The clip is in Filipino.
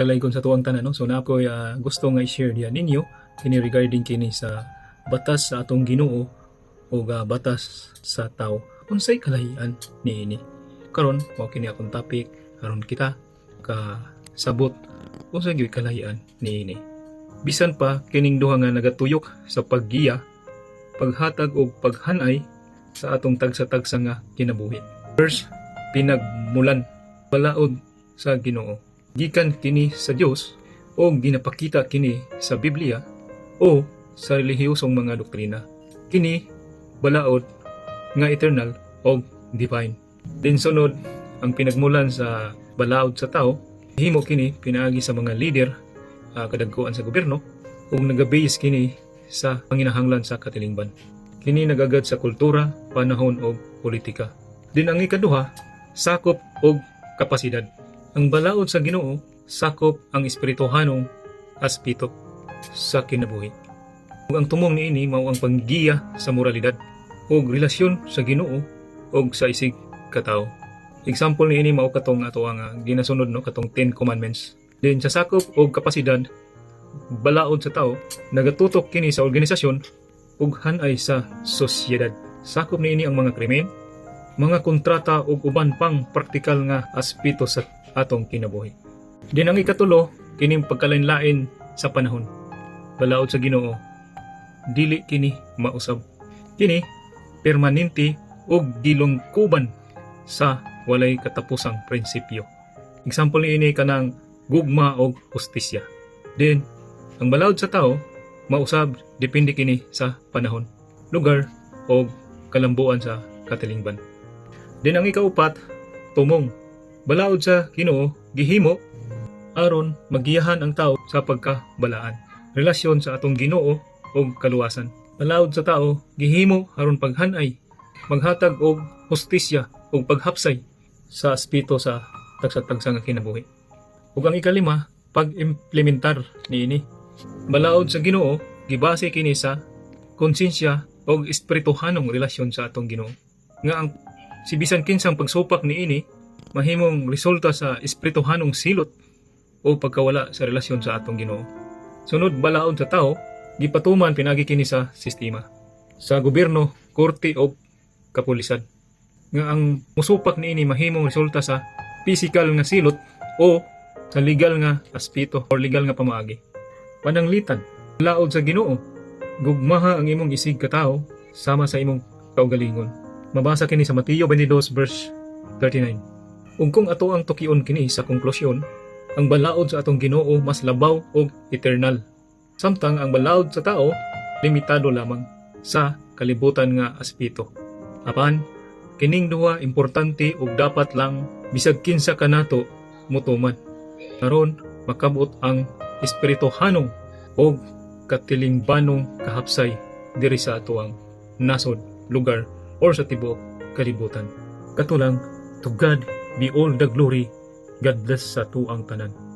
kalaygon sa tuwang tanan no so na ako uh, gusto nga i-share diyan ninyo kini regarding kini sa batas sa atong Ginoo o uh, batas sa tao unsay kalahian niini karon mao kini akong topic. Karon kita ka sabot unsay gyud kalahian niini bisan pa kining duha nga nagatuyok sa paggiya paghatag o paghanay sa atong tagsa-tagsa nga kinabuhi. First pinagmulan balaod sa Ginoo gikan kini sa Dios o ginapakita kini sa Biblia o sa relihiyosong mga doktrina. Kini balaod nga eternal o divine. Din sunod ang pinagmulan sa balaod sa tao himo kini pinaagi sa mga leader uh, kadagkuan sa gobyerno ug nagabase kini sa panginahanglan sa katilingban. Kini nagagad sa kultura panahon o politika. Din ang ikaduha sakop og kapasidad ang balaod sa Ginoo sakop ang espirituhanong aspito sa kinabuhi. Ug ang tumong niini mao ang panggiya sa moralidad ug relasyon sa Ginoo ug sa isig katao. Example niini mao katong ato ang ginasunod no katong 10 commandments. Din sa sakop og kapasidad balaod sa tao nagatutok kini sa organisasyon ug hanay sa sosyedad. Sakop niini ang mga krimen, mga kontrata ug uban pang praktikal nga aspeto sa atong kinabuhi. Din ang ikatulo, kining pagkalain-lain sa panahon. Balaod sa Ginoo, dili kini mausab. Kini permanente ug gilungkuban sa walay katapusang prinsipyo. Example niini kanang gugma og hustisya. Din ang balaod sa tao mausab depende kini sa panahon, lugar o kalambuan sa katilingban. Din ang ikaupat, tumong. Balaod sa Ginoo gihimo. Aron magiyahan ang tao sa pagkabalaan. Relasyon sa atong Ginoo ug kaluwasan. Balaod sa tao gihimo aron paghanay. Maghatag og hustisya ug paghapsay sa aspeto sa tagsat-tagsa nga kinabuhi. Ug ang ikalima pag-implementar niini balaod sa Ginoo gibase kini sa konsensya ug espirituhanong relasyon sa atong Ginoo. Nga ang si bisan kinsang pagsupak niini mahimong resulta sa espirituhanong silot o pagkawala sa relasyon sa atong Ginoo. Sunod balaod sa tao, gipatuman pinagi kini sa sistema. Sa gobyerno, korte o kapulisan. Nga ang musupak niini mahimong resulta sa physical nga silot o sa legal nga aspito or legal nga pamaagi. Pananglitan, laod sa Ginoo, gugmaha ang imong isig katao sama sa imong kaugalingon. Mabasa kini sa Mateo 22 verse 39. Ug kung ato ang tukion kini sa konklusyon, ang balaod sa atong Ginoo mas labaw ug eternal. Samtang ang balaod sa tao limitado lamang sa kalibutan nga aspeto. Apan kining duha importante ug dapat lang bisag kinsa kanato mutuman. Karon makabot ang espirituhanong ug katilingbanong kahapsay diri sa atuang nasod, lugar or sa tibuok kalibutan. Katulang to God be all the glory. God bless sa tuang tanan.